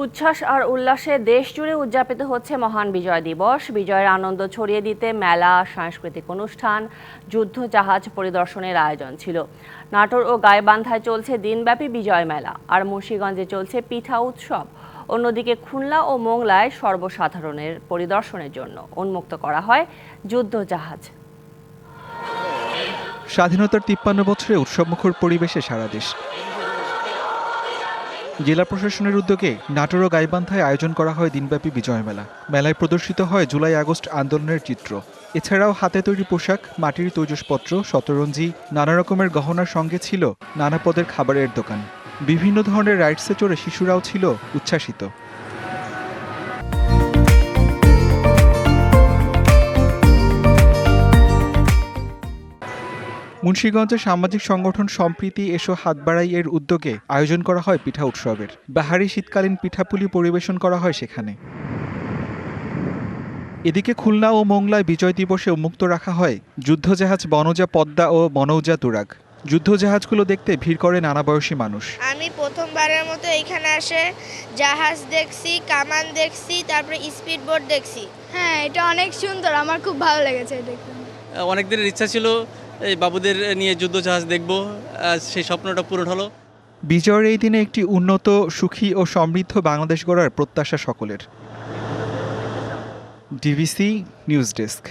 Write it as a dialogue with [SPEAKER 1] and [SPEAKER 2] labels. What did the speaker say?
[SPEAKER 1] উচ্ছ্বাস আর উল্লাসে দেশ জুড়ে উদযাপিত হচ্ছে মহান বিজয় দিবস। বিজয়ের আনন্দ ছড়িয়ে দিতে মেলা, সাংস্কৃতিক অনুষ্ঠান, যুদ্ধ জাহাজ পরিদর্শনের আয়োজন ছিল। নাটোর ও গাইবান্ধায় চলছে দিনব্যাপী বিজয় মেলা আর মুন্সীগঞ্জে চলছে পিঠা উৎসব। অন্যদিকে খুলনা ও মোংলায় সর্বসাধারণের পরিদর্শনের জন্য উন্মুক্ত করা হয় যুদ্ধ জাহাজ।
[SPEAKER 2] স্বাধীনতার তিপ্পান্ন বছরে উৎসবমুখর পরিবেশে সারা দেশ। জেলা প্রশাসনের উদ্যোগে নাটোর ও গাইবান্ধায় আয়োজন করা হয় দিনব্যাপী বিজয় মেলা। মেলায় প্রদর্শিত হয় জুলাই আগস্ট আন্দোলনের চিত্র। এছাড়াও হাতে তৈরি পোশাক, মাটির তৈজসপত্র, শতরঞ্জি, নানা রকমের গহনার সঙ্গে ছিল নানা পদের খাবারের দোকান। বিভিন্ন ধরনের রাইডসে চড়ে শিশুরাও ছিল উচ্ছ্বাসিত। মুন্সীগঞ্জের সামাজিক সংগঠন সম্প্রীতি এসো হাত বাড়াই এর উদ্যোগে আয়োজন করা হয় পিঠা উৎসবের। বাহারি শীতকালীন পিঠাপুলি পরিবেশন করা হয় সেখানে। এদিকে খুলনা ও মোংলায় বিজয় দিবসে উন্মুক্ত রাখা হয় যুদ্ধজাহাজ বনজা পদ্মা ও বনৌজা তুরাগ। যুদ্ধজাহাজগুলো দেখতে ভিড় করে নানা বয়সী মানুষ।
[SPEAKER 3] আমি প্রথমবারের মতো এখানে আসে জাহাজ দেখছি কামান দেখছি তারপরে স্পিড বোট দেখছি।
[SPEAKER 4] হ্যাঁ এটা অনেক সুন্দর আমার খুব ভালো লেগেছে দেখতে।
[SPEAKER 5] অনেক দিনের ইচ্ছা ছিল এই বাবুদের নিয়ে যুদ্ধ জাহাজ দেখব সেই স্বপ্নটা পূরণ হলো।
[SPEAKER 2] বিজয়ের এই দিনে একটি উন্নত সুখী ও সমৃদ্ধ বাংলাদেশ গড়ার প্রত্যাশা সকলের। DVC news desk.